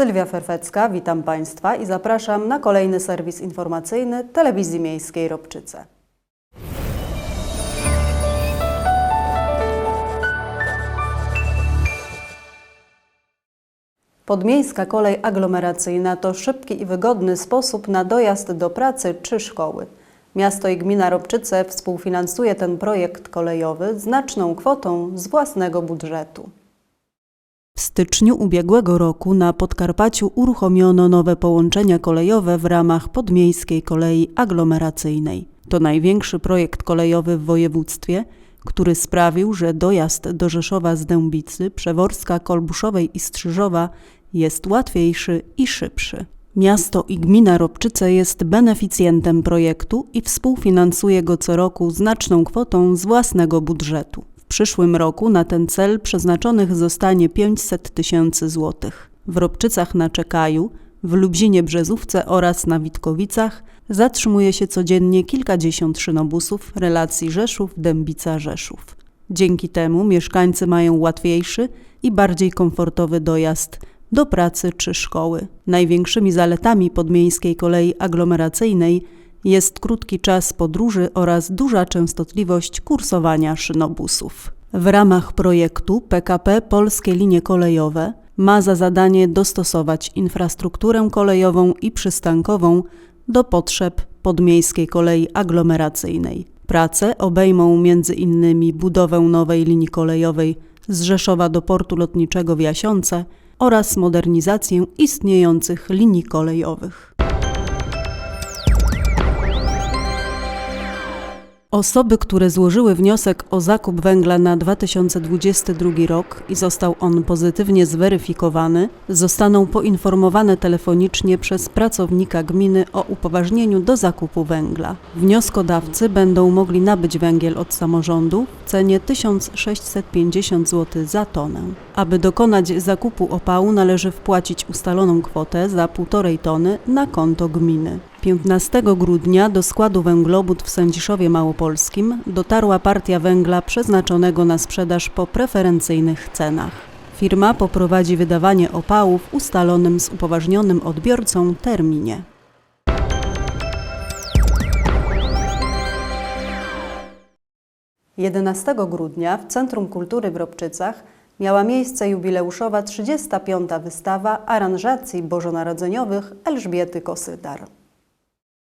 Sylwia Ferfecka, witam Państwa i zapraszam na kolejny serwis informacyjny Telewizji Miejskiej Robczyce. Podmiejska kolej aglomeracyjna to szybki i wygodny sposób na dojazd do pracy czy szkoły. Miasto i gmina Robczyce współfinansuje ten projekt kolejowy znaczną kwotą z własnego budżetu. W styczniu ubiegłego roku na Podkarpaciu uruchomiono nowe połączenia kolejowe w ramach podmiejskiej kolei aglomeracyjnej. To największy projekt kolejowy w województwie, który sprawił, że dojazd do Rzeszowa z Dębicy, Przeworska, Kolbuszowej i Strzyżowa jest łatwiejszy i szybszy. Miasto i gmina Robczyce jest beneficjentem projektu i współfinansuje go co roku znaczną kwotą z własnego budżetu. Przyszłym roku na ten cel przeznaczonych zostanie 500 tysięcy złotych. W Robczycach na Czekaju, w Lublinie Brzezówce oraz na Witkowicach zatrzymuje się codziennie kilkadziesiąt szynobusów relacji Rzeszów-Dębica-Rzeszów. Dzięki temu mieszkańcy mają łatwiejszy i bardziej komfortowy dojazd do pracy czy szkoły. Największymi zaletami podmiejskiej kolei aglomeracyjnej jest krótki czas podróży oraz duża częstotliwość kursowania szynobusów. W ramach projektu PKP Polskie Linie Kolejowe ma za zadanie dostosować infrastrukturę kolejową i przystankową do potrzeb podmiejskiej kolei aglomeracyjnej. Prace obejmą m.in. budowę nowej linii kolejowej z Rzeszowa do portu lotniczego w Jasiące oraz modernizację istniejących linii kolejowych. Osoby, które złożyły wniosek o zakup węgla na 2022 rok i został on pozytywnie zweryfikowany, zostaną poinformowane telefonicznie przez pracownika gminy o upoważnieniu do zakupu węgla. Wnioskodawcy będą mogli nabyć węgiel od samorządu w cenie 1650 zł za tonę. Aby dokonać zakupu opału należy wpłacić ustaloną kwotę za 1,5 tony na konto gminy. 15 grudnia do składu węglobud w Sędziszowie Małopolskim dotarła partia węgla przeznaczonego na sprzedaż po preferencyjnych cenach. Firma poprowadzi wydawanie opału w ustalonym z upoważnionym odbiorcą terminie. Jedenastego grudnia w Centrum Kultury w Robczycach miała miejsce jubileuszowa 35. wystawa aranżacji bożonarodzeniowych Elżbiety Kosydar.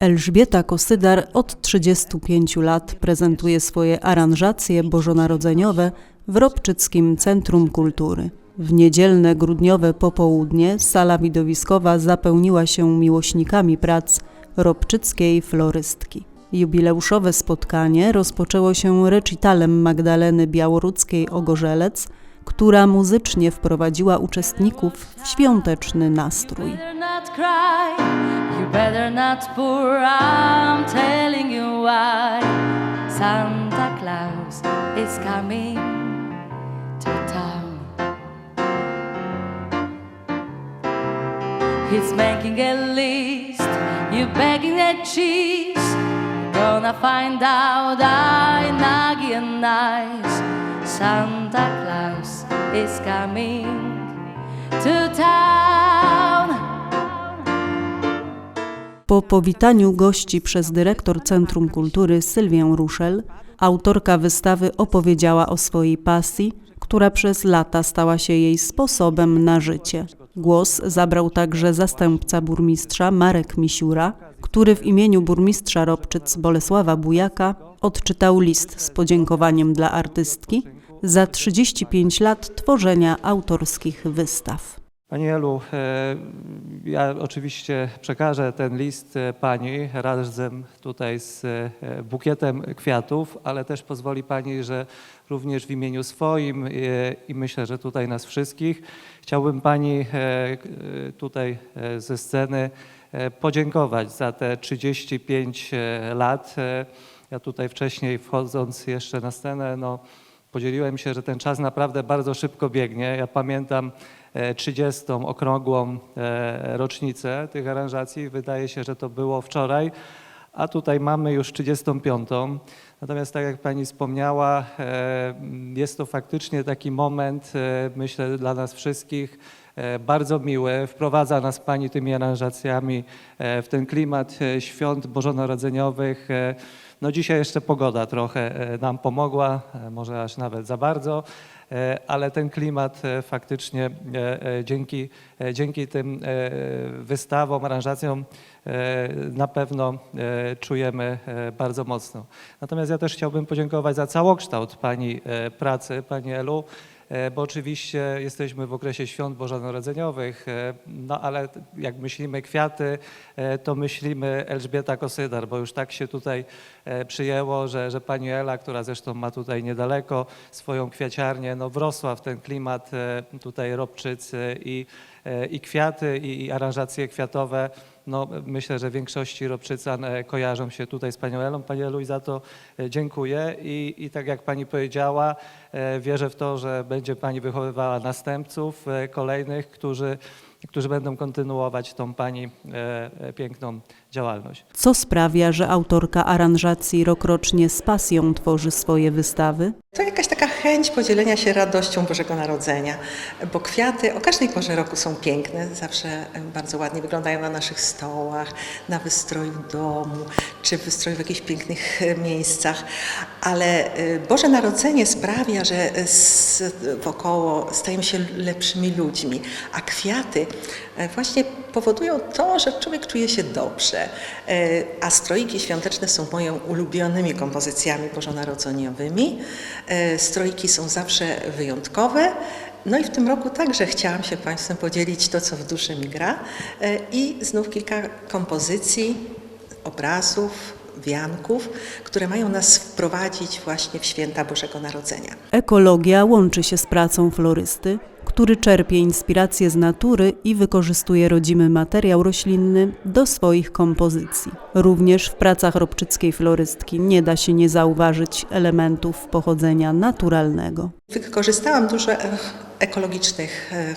Elżbieta Kosydar od 35 lat prezentuje swoje aranżacje bożonarodzeniowe w Robczyckim Centrum Kultury. W niedzielne grudniowe popołudnie sala widowiskowa zapełniła się miłośnikami prac robczyckiej florystki. Jubileuszowe spotkanie rozpoczęło się recitalem Magdaleny Białoruckiej-Ogorzelec, która muzycznie wprowadziła uczestników w świąteczny nastrój. He's making a list, you begging that cheese. Gonna find out I naggy and nice. Santa Claus is coming to town. Po powitaniu gości przez dyrektor Centrum Kultury Sylwię Ruszel, autorka wystawy opowiedziała o swojej pasji, która przez lata stała się jej sposobem na życie. Głos zabrał także zastępca burmistrza Marek Misiura, który w imieniu burmistrza Robczyc Bolesława Bujaka odczytał list z podziękowaniem dla artystki za 35 lat tworzenia autorskich wystaw. Pani Elu, e, ja oczywiście przekażę ten list e, Pani razem tutaj z e, bukietem kwiatów, ale też pozwoli Pani, że również w imieniu swoim i myślę, że tutaj nas wszystkich chciałbym Pani tutaj ze sceny podziękować za te 35 e, lat. Ja tutaj wcześniej wchodząc jeszcze na scenę, no, podzieliłem się, że ten czas naprawdę bardzo szybko biegnie. Ja pamiętam e, 30. okrągłą e, rocznicę tych aranżacji. Wydaje się, że to było wczoraj, a tutaj mamy już 35. Natomiast tak jak Pani wspomniała, e, jest to faktycznie taki moment, e, myślę, dla nas wszystkich, e, bardzo miły. Wprowadza nas Pani tymi aranżacjami e, w ten klimat e, świąt bożonarodzeniowych. No dzisiaj jeszcze pogoda trochę e, nam pomogła, e, może aż nawet za bardzo, e, ale ten klimat faktycznie dzięki, dzięki tym wystawom, aranżacjom na pewno czujemy bardzo mocno. Natomiast ja też chciałbym podziękować za całokształt Pani pracy, Pani Elu, bo oczywiście jesteśmy w okresie świąt bożonarodzeniowych, e, no ale jak myślimy kwiaty, e, to myślimy Elżbieta Kosydar, bo już tak się tutaj e, przyjęło, że, że Pani Ela, która zresztą ma tutaj niedaleko swoją kwiaciarnię, no wrosła w ten klimat e, tutaj Robczycy i, e, i kwiaty i, i aranżacje kwiatowe. No, myślę, że większości Robczycan e, kojarzą się tutaj z Panią Elą. Pani Elu i za to e, dziękuję i, i tak jak Pani powiedziała, e, wierzę w to, że będzie Pani wychowywała następców kolejnych, którzy, którzy będą kontynuować tą Pani e, piękną działalność. Co sprawia, że autorka aranżacji rokrocznie z pasją tworzy swoje wystawy? To jakaś chęć podzielenia się radością Bożego Narodzenia, bo kwiaty o każdej porze roku są piękne, zawsze e, bardzo ładnie wyglądają na naszych stołach, na wystroju domu, czy wystroju w jakichś pięknych e, miejscach, ale e, Boże Narodzenie sprawia, że wokoło stajemy się lepszymi ludźmi, a kwiaty właśnie powodują to, że człowiek czuje się dobrze. E, A stroiki świąteczne są moją ulubionymi kompozycjami bożonarodzeniowymi. E, Stroiki są zawsze wyjątkowe. No i w tym roku także chciałam się Państwem podzielić to, co w duszy mi gra. E, I znów kilka kompozycji, obrazów, wianków, które mają nas wprowadzić właśnie w święta Bożego Narodzenia. Ekologia łączy się z pracą florysty, który czerpie inspiracje z natury i wykorzystuje rodzimy materiał roślinny do swoich kompozycji. Również w pracach robczyckiej florystki nie da się nie zauważyć elementów pochodzenia naturalnego. Wykorzystałam dużo e, ekologicznych e,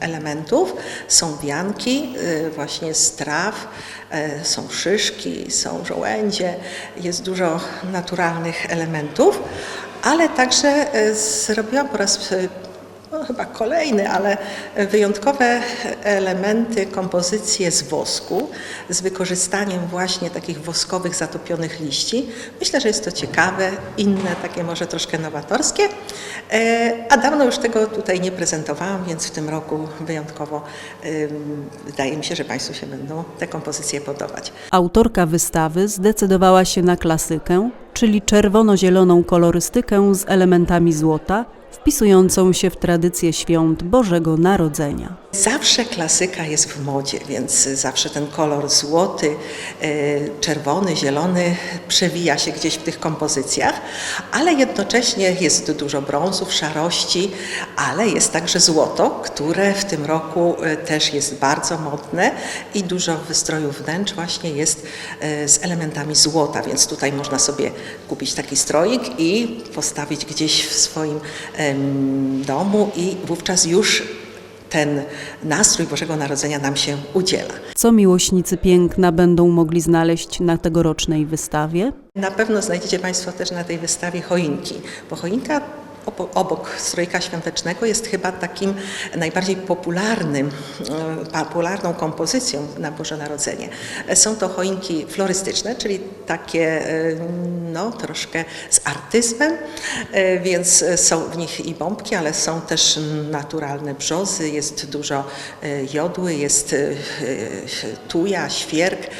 elementów. Są wianki e, właśnie z traw, są szyszki, są żołędzie, jest dużo naturalnych elementów, ale także zrobiłam po raz no, chyba kolejny, ale wyjątkowe elementy, kompozycje z wosku, z wykorzystaniem właśnie takich woskowych, zatopionych liści. Myślę, że jest to ciekawe, inne, takie może troszkę nowatorskie, E, a dawno już tego tutaj nie prezentowałam, więc w tym roku wyjątkowo wydaje mi się, że Państwu się będą te kompozycje podobać. Autorka wystawy zdecydowała się na klasykę, czyli czerwono-zieloną kolorystykę z elementami złota, wpisującą się w tradycję świąt Bożego Narodzenia. Zawsze klasyka jest w modzie, więc zawsze ten kolor złoty, e, czerwony, zielony przewija się gdzieś w tych kompozycjach, ale jednocześnie jest dużo brązów, szarości, ale jest także złoto, które w tym roku e, też jest bardzo modne i dużo wystrojów wnętrz właśnie jest e, z elementami złota, więc tutaj można sobie kupić taki stroik i postawić gdzieś w swoim domu i wówczas już ten nastrój Bożego Narodzenia nam się udziela. Co miłośnicy piękna będą mogli znaleźć na tegorocznej wystawie? Na pewno znajdziecie Państwo też na tej wystawie choinki, bo choinka obok strojka świątecznego jest chyba takim najbardziej popularnym, e, popularną kompozycją na Boże Narodzenie. Są to choinki florystyczne, czyli takie e, no, troszkę z artyzmem, e, więc są w nich i bombki, ale są też naturalne brzozy, jest dużo jodły, jest tuja, świerk,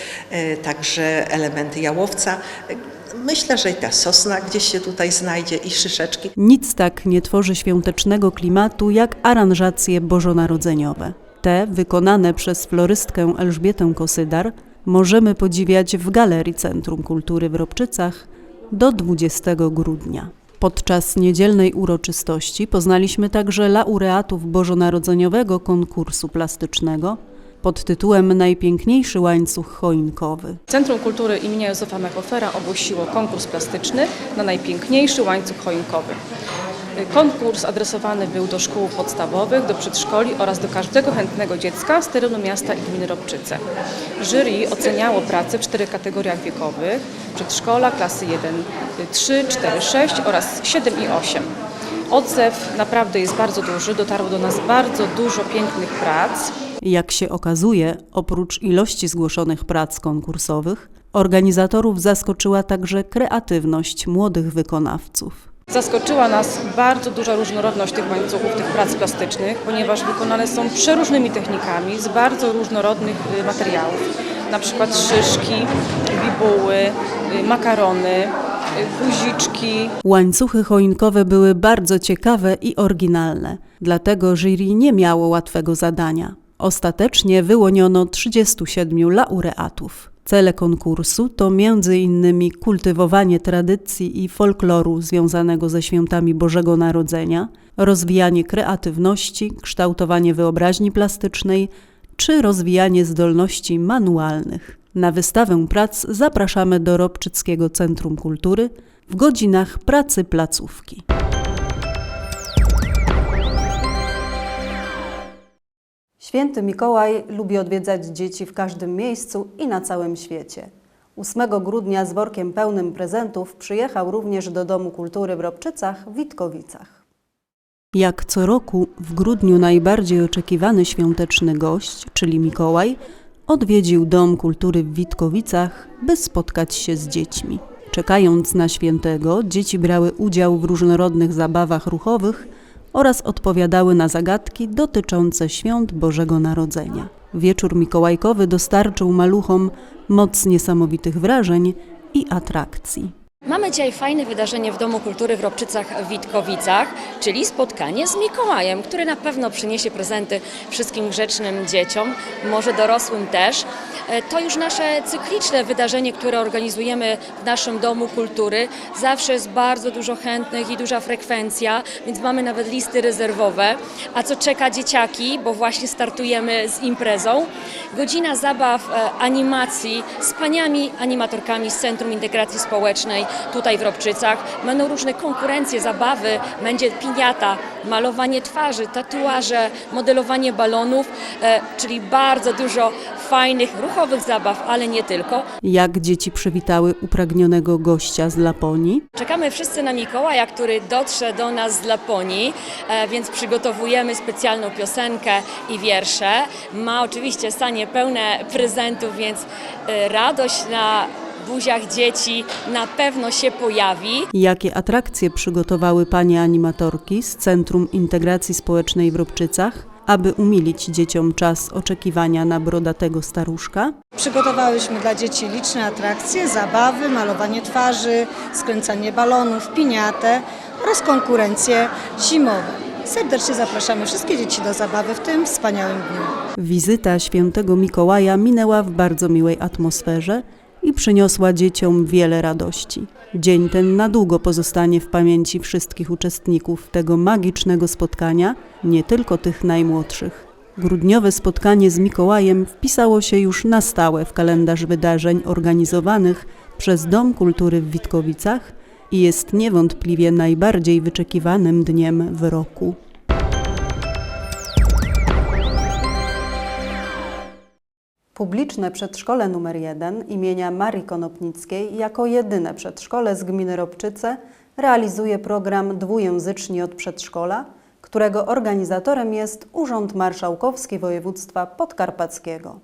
także elementy jałowca. Myślę, że i ta sosna gdzieś się tutaj znajdzie i szyszeczki. Nic tak nie tworzy świątecznego klimatu jak aranżacje bożonarodzeniowe. Te, wykonane przez florystkę Elżbietę Kosydar, możemy podziwiać w Galerii Centrum Kultury w Robczycach do 20 grudnia. Podczas niedzielnej uroczystości poznaliśmy także laureatów bożonarodzeniowego konkursu plastycznego pod tytułem Najpiękniejszy łańcuch choinkowy. Centrum Kultury im. Józefa Mechofera ogłosiło konkurs plastyczny na najpiękniejszy łańcuch choinkowy. Konkurs adresowany był do szkół podstawowych, do przedszkoli oraz do każdego chętnego dziecka z terenu miasta i gminy Robczyce. Jury oceniało pracę w czterech kategoriach wiekowych: przedszkola, klasy 1, 3, 4, 6 oraz 7 i 8. Odzew naprawdę jest bardzo duży, dotarło do nas bardzo dużo pięknych prac. Jak się okazuje, oprócz ilości zgłoszonych prac konkursowych, organizatorów zaskoczyła także kreatywność młodych wykonawców. Zaskoczyła nas bardzo duża różnorodność tych łańcuchów, tych prac plastycznych, ponieważ wykonane są przeróżnymi technikami z bardzo różnorodnych y, materiałów. Na przykład szyszki, bibuły, y, makarony, y, guziczki, Łańcuchy choinkowe były bardzo ciekawe i oryginalne, dlatego jury nie miało łatwego zadania. Ostatecznie wyłoniono 37 laureatów. Cele konkursu to m.in. kultywowanie tradycji i folkloru związanego ze świętami Bożego Narodzenia, rozwijanie kreatywności, kształtowanie wyobraźni plastycznej czy rozwijanie zdolności manualnych. Na wystawę prac zapraszamy do Robczyckiego Centrum Kultury w godzinach pracy placówki. Święty Mikołaj lubi odwiedzać dzieci w każdym miejscu i na całym świecie. 8 grudnia z workiem pełnym prezentów przyjechał również do Domu Kultury w Robczycach Witkowicach. Jak co roku w grudniu najbardziej oczekiwany świąteczny gość, czyli Mikołaj, odwiedził Dom Kultury w Witkowicach, by spotkać się z dziećmi. Czekając na świętego, dzieci brały udział w różnorodnych zabawach ruchowych oraz odpowiadały na zagadki dotyczące świąt Bożego Narodzenia. Wieczór mikołajkowy dostarczył maluchom moc niesamowitych wrażeń i atrakcji. Mamy dzisiaj fajne wydarzenie w Domu Kultury w Robczycach Witkowicach, czyli spotkanie z Mikołajem, który na pewno przyniesie prezenty wszystkim grzecznym dzieciom, może dorosłym też. E, To już nasze cykliczne wydarzenie, które organizujemy w naszym Domu Kultury. Zawsze jest bardzo dużo chętnych i duża frekwencja, więc mamy nawet listy rezerwowe. A co czeka dzieciaki, bo właśnie startujemy z imprezą? Godzina zabaw, e, animacji z paniami animatorkami z Centrum Integracji Społecznej tutaj w Robczycach. Będą różne konkurencje, zabawy, będzie piniata, malowanie twarzy, tatuaże, modelowanie balonów, e, czyli bardzo dużo fajnych, ruchowych zabaw, ale nie tylko. Jak dzieci przywitały upragnionego gościa z Laponii? Czekamy wszyscy na Mikołaja, który dotrze do nas z Laponii, e, więc przygotowujemy specjalną piosenkę i wiersze. Ma oczywiście stanie pełne prezentów, więc e, radość na buziach dzieci na pewno się pojawi. Jakie atrakcje przygotowały panie animatorki z Centrum Integracji Społecznej w Robczycach, aby umilić dzieciom czas oczekiwania na brodatego staruszka? Przygotowałyśmy dla dzieci liczne atrakcje, zabawy, malowanie twarzy, skręcanie balonów, piniatę oraz konkurencje zimowe. Serdecznie zapraszamy wszystkie dzieci do zabawy w tym wspaniałym dniu. Wizyta świętego Mikołaja minęła w bardzo miłej atmosferze i przyniosła dzieciom wiele radości. Dzień ten na długo pozostanie w pamięci wszystkich uczestników tego magicznego spotkania, nie tylko tych najmłodszych. Grudniowe spotkanie z Mikołajem wpisało się już na stałe w kalendarz wydarzeń organizowanych przez Dom Kultury w Witkowicach i jest niewątpliwie najbardziej wyczekiwanym dniem w roku. Publiczne przedszkole nr 1 imienia Marii Konopnickiej jako jedyne przedszkole z gminy Robczyce realizuje program Dwujęzyczni od przedszkola, którego organizatorem jest Urząd Marszałkowski Województwa Podkarpackiego.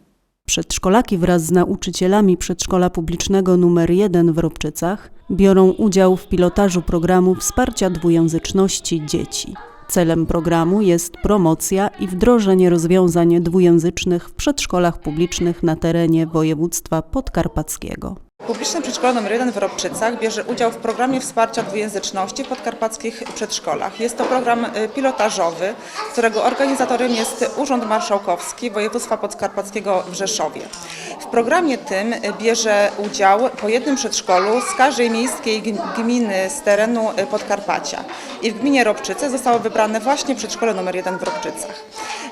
Przedszkolaki wraz z nauczycielami przedszkola publicznego nr 1 w Robczycach biorą udział w pilotażu programu wsparcia dwujęzyczności dzieci. Celem programu jest promocja i wdrożenie rozwiązań dwujęzycznych w przedszkolach publicznych na terenie województwa podkarpackiego. Publiczne Przedszkole nr 1 w Robczycach bierze udział w programie wsparcia dwujęzyczności w podkarpackich przedszkolach. Jest to program y, pilotażowy, którego organizatorem jest Urząd Marszałkowski Województwa Podkarpackiego w Rzeszowie. W programie tym y, bierze udział po jednym przedszkolu z każdej miejskiej gm- gminy z terenu y, Podkarpacia. I w gminie Robczyce zostało wybrane właśnie przedszkole nr 1 w Robczycach.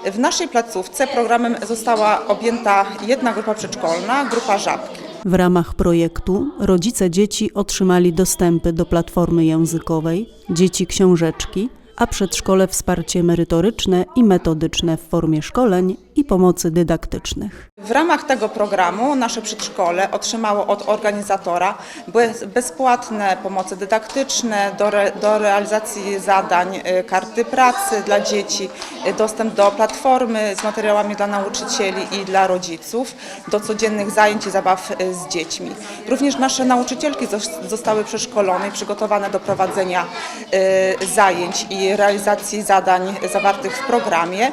W naszej placówce programem została objęta jedna grupa przedszkolna, grupa Żabki. W ramach projektu rodzice dzieci otrzymali dostępy do platformy językowej, dzieci książeczki, a przedszkole wsparcie merytoryczne i metodyczne w formie szkoleń i pomocy dydaktycznych. W ramach tego programu nasze przedszkole otrzymało od organizatora bez- bezpłatne pomocy dydaktyczne do, re, do realizacji zadań, y, karty pracy dla dzieci, y, dostęp do platformy z materiałami dla nauczycieli i dla rodziców, do codziennych zajęć i zabaw y, z dziećmi. Również nasze nauczycielki zos- zostały przeszkolone i przygotowane do prowadzenia zajęć i realizacji zadań zawartych w programie.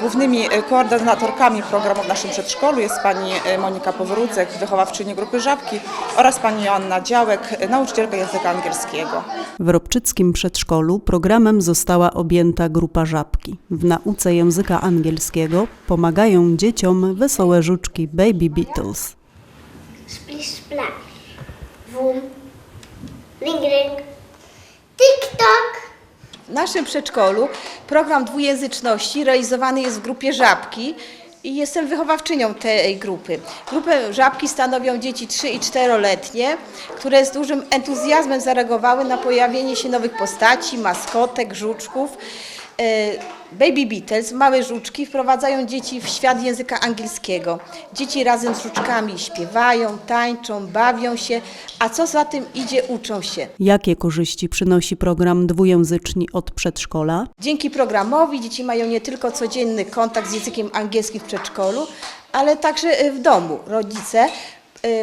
Głównymi koordynatorkami programu w naszym przedszkolu jest pani y, Monika Powrócek, wychowawczyni grupy Żabki oraz pani Joanna Działek, y, nauczycielka języka angielskiego. W Robczyckim przedszkolu programem została objęta grupa Żabki. W nauce języka angielskiego pomagają dzieciom wesołe żuczki Baby Beatles. Splish splash. Boom. Ring ring. Tik tok. W naszym przedszkolu program dwujęzyczności realizowany jest w grupie Żabki i jestem wychowawczynią tej grupy. Grupę Żabki stanowią dzieci 3 i 4-letnie, które z dużym entuzjazmem zareagowały na pojawienie się nowych postaci, maskotek, żuczków. Baby Beatles, małe żuczki, wprowadzają dzieci w świat języka angielskiego. Dzieci razem z żuczkami śpiewają, tańczą, bawią się, a co za tym idzie, uczą się. Jakie korzyści przynosi program dwujęzyczni od przedszkola? Dzięki programowi dzieci mają nie tylko codzienny kontakt z językiem angielskim w przedszkolu, ale także w domu. Rodzice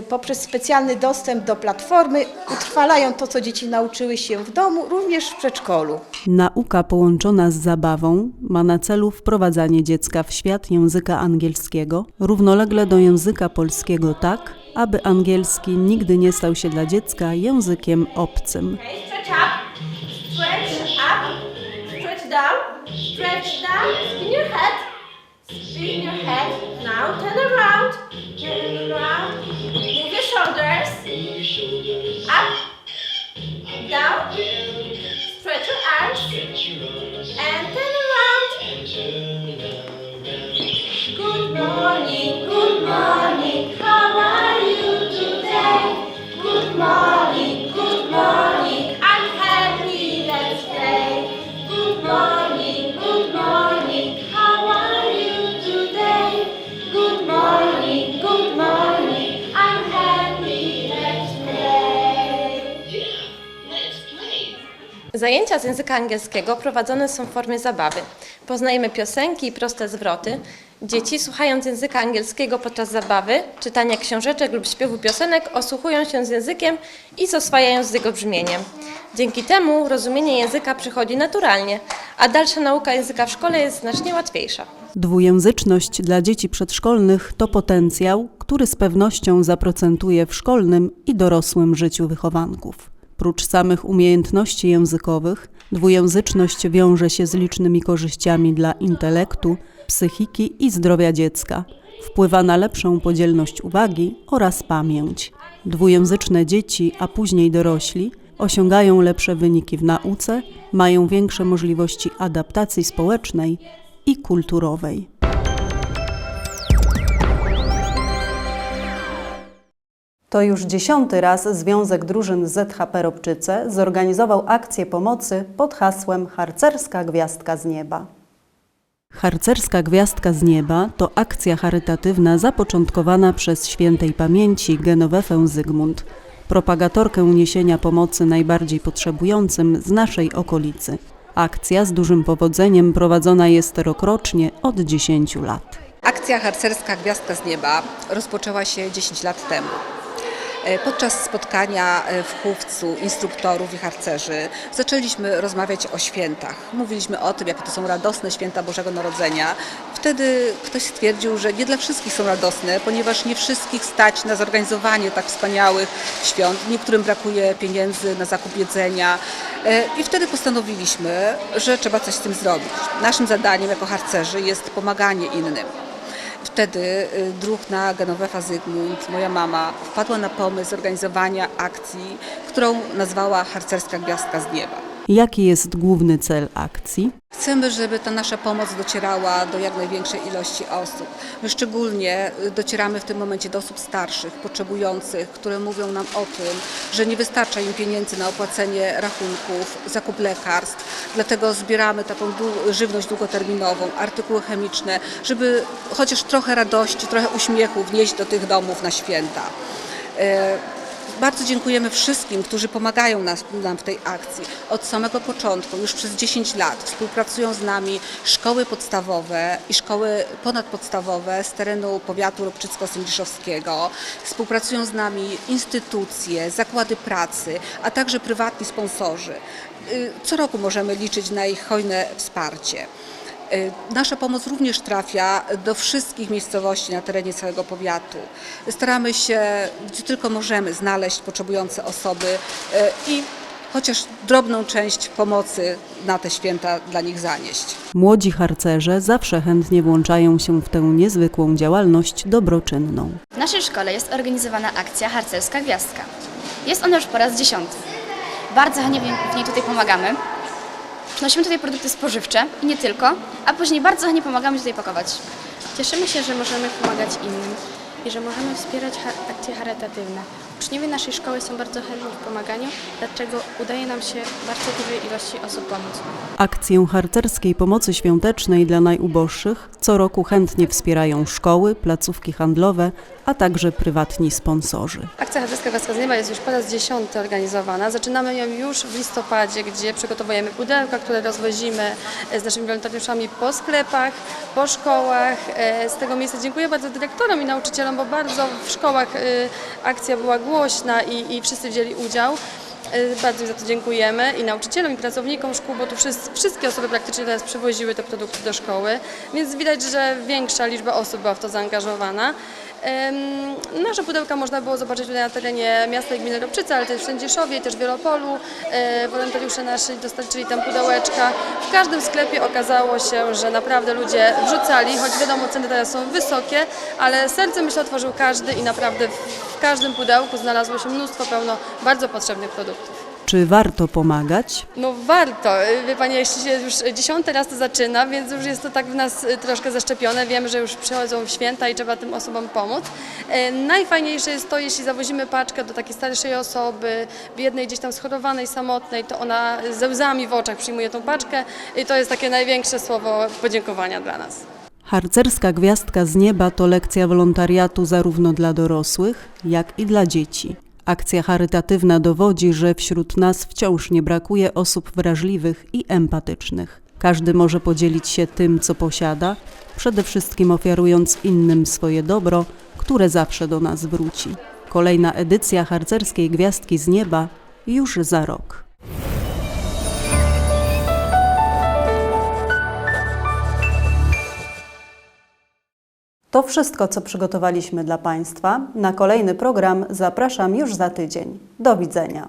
poprzez specjalny dostęp do platformy utrwalają to, co dzieci nauczyły się w domu, również w przedszkolu. Nauka połączona z zabawą ma na celu wprowadzanie dziecka w świat języka angielskiego, równolegle do języka polskiego tak, aby angielski nigdy nie stał się dla dziecka językiem obcym. Stretch up. Stretch up. Stretch down. Stretch down. Spin your head. Spin your head. Now turn around. Turn around. Move your shoulders. Up. Down. Stretch your arms. And turn around. Good morning. Good morning. How are you today? Good morning. Zajęcia z języka angielskiego prowadzone są w formie zabawy. Poznajemy piosenki i proste zwroty. Dzieci, słuchając języka angielskiego podczas zabawy, czytania książeczek lub śpiewu piosenek, osłuchują się z językiem i oswajają z jego brzmieniem. Dzięki temu rozumienie języka przychodzi naturalnie, a dalsza nauka języka w szkole jest znacznie łatwiejsza. Dwujęzyczność dla dzieci przedszkolnych to potencjał, który z pewnością zaprocentuje w szkolnym i dorosłym życiu wychowanków. Prócz samych umiejętności językowych, dwujęzyczność wiąże się z licznymi korzyściami dla intelektu, psychiki i zdrowia dziecka. Wpływa na lepszą podzielność uwagi oraz pamięć. Dwujęzyczne dzieci, a później dorośli, osiągają lepsze wyniki w nauce, mają większe możliwości adaptacji społecznej i kulturowej. To już dziesiąty raz Związek Drużyn ZHP Robczyce zorganizował akcję pomocy pod hasłem Harcerska Gwiazdka z Nieba. Harcerska Gwiazdka z Nieba to akcja charytatywna zapoczątkowana przez świętej pamięci Genowefę Zygmunt, propagatorkę niesienia pomocy najbardziej potrzebującym z naszej okolicy. Akcja z dużym powodzeniem prowadzona jest rokrocznie od 10 lat. Akcja harcerska Gwiazdka z Nieba rozpoczęła się 10 lat temu. E, Podczas spotkania e, w Chówcu instruktorów i harcerzy zaczęliśmy rozmawiać o świętach. Mówiliśmy o tym, jakie to są radosne święta Bożego Narodzenia. Wtedy ktoś stwierdził, że nie dla wszystkich są radosne, ponieważ nie wszystkich stać na zorganizowanie tak wspaniałych świąt. Niektórym brakuje pieniędzy na zakup jedzenia. E, I wtedy postanowiliśmy, że trzeba coś z tym zrobić. Naszym zadaniem jako harcerzy jest pomaganie innym. Wtedy y, druhna Genovefa Zygmunt, moja mama, wpadła na pomysł zorganizowania akcji, którą nazwała Harcerska Gwiazdka z Nieba. Jaki jest główny cel akcji? Chcemy, żeby ta nasza pomoc docierała do jak największej ilości osób. My szczególnie y, docieramy w tym momencie do osób starszych, potrzebujących, które mówią nam o tym, że nie wystarcza im pieniędzy na opłacenie rachunków, zakup lekarstw. Dlatego zbieramy taką żywność długoterminową, artykuły chemiczne, żeby chociaż trochę radości, trochę uśmiechu wnieść do tych domów na święta. Bardzo dziękujemy wszystkim, którzy pomagają nas, nam w tej akcji. Od samego początku, już przez 10 lat współpracują z nami szkoły podstawowe i szkoły ponadpodstawowe z terenu powiatu Lubczycko-Sędziszowskiego. Współpracują z nami instytucje, zakłady pracy, a także prywatni sponsorzy. Y, Co roku możemy liczyć na ich hojne wsparcie. Y, Nasza pomoc również trafia do wszystkich miejscowości na terenie całego powiatu. Staramy się, gdzie tylko możemy, znaleźć potrzebujące osoby y, i chociaż drobną część pomocy na te święta dla nich zanieść. Młodzi harcerze zawsze chętnie włączają się w tę niezwykłą działalność dobroczynną. W naszej szkole jest organizowana akcja Harcerska Gwiazdka. Jest ona już po raz dziesiąty. Bardzo chętnie w niej tutaj pomagamy. Przynosimy tutaj produkty spożywcze i nie tylko, a później bardzo chętnie pomagamy tutaj pakować. Cieszymy się, że możemy pomagać innym i że możemy wspierać akcje charytatywne. Uczniowie naszej szkoły są bardzo chętni w pomaganiu, dlatego udaje nam się bardzo dużej ilości osób pomóc. Akcję harcerskiej pomocy świątecznej dla najuboższych co roku chętnie wspierają szkoły, placówki handlowe, a także prywatni sponsorzy. Akcja Harcerska Gwiazdka z Nieba jest już po raz dziesiąty organizowana. Zaczynamy ją już w listopadzie, gdzie przygotowujemy pudełka, które rozwozimy e, z naszymi wolontariuszami po sklepach, po szkołach. E, Z tego miejsca dziękuję bardzo dyrektorom i nauczycielom, bo bardzo w szkołach e, akcja była głośna i, i wszyscy wzięli udział. E, Bardzo im za to dziękujemy i nauczycielom, i pracownikom szkół, bo tu wszyscy, wszystkie osoby praktycznie teraz przywoziły te produkty do szkoły, więc widać, że większa liczba osób była w to zaangażowana. Nasze pudełka można było zobaczyć tutaj na terenie miasta i gminy Robczyca, ale też w Sędziszowie, też w Wielopolu. E, Wolontariusze nasi dostarczyli tam pudełeczka. W każdym sklepie okazało się, że naprawdę ludzie wrzucali, choć wiadomo ceny teraz są wysokie, ale serce myślę otworzył każdy i naprawdę w każdym pudełku znalazło się mnóstwo pełno bardzo potrzebnych produktów. Czy warto pomagać? No warto. Wie Pani, jeśli się już dziesiąty raz to zaczyna, więc już jest to tak w nas troszkę zaszczepione. Wiemy, że już przychodzą święta i trzeba tym osobom pomóc. E, Najfajniejsze jest to, jeśli zawozimy paczkę do takiej starszej osoby, biednej, gdzieś tam schorowanej, samotnej, to ona ze łzami w oczach przyjmuje tą paczkę i to jest takie największe słowo podziękowania dla nas. Harcerska Gwiazdka z Nieba to lekcja wolontariatu zarówno dla dorosłych, jak i dla dzieci. Akcja charytatywna dowodzi, że wśród nas wciąż nie brakuje osób wrażliwych i empatycznych. Każdy może podzielić się tym, co posiada, przede wszystkim ofiarując innym swoje dobro, które zawsze do nas wróci. Kolejna edycja Harcerskiej Gwiazdki z Nieba już za rok. To wszystko, co przygotowaliśmy dla Państwa. Na kolejny program zapraszam już za tydzień. Do widzenia.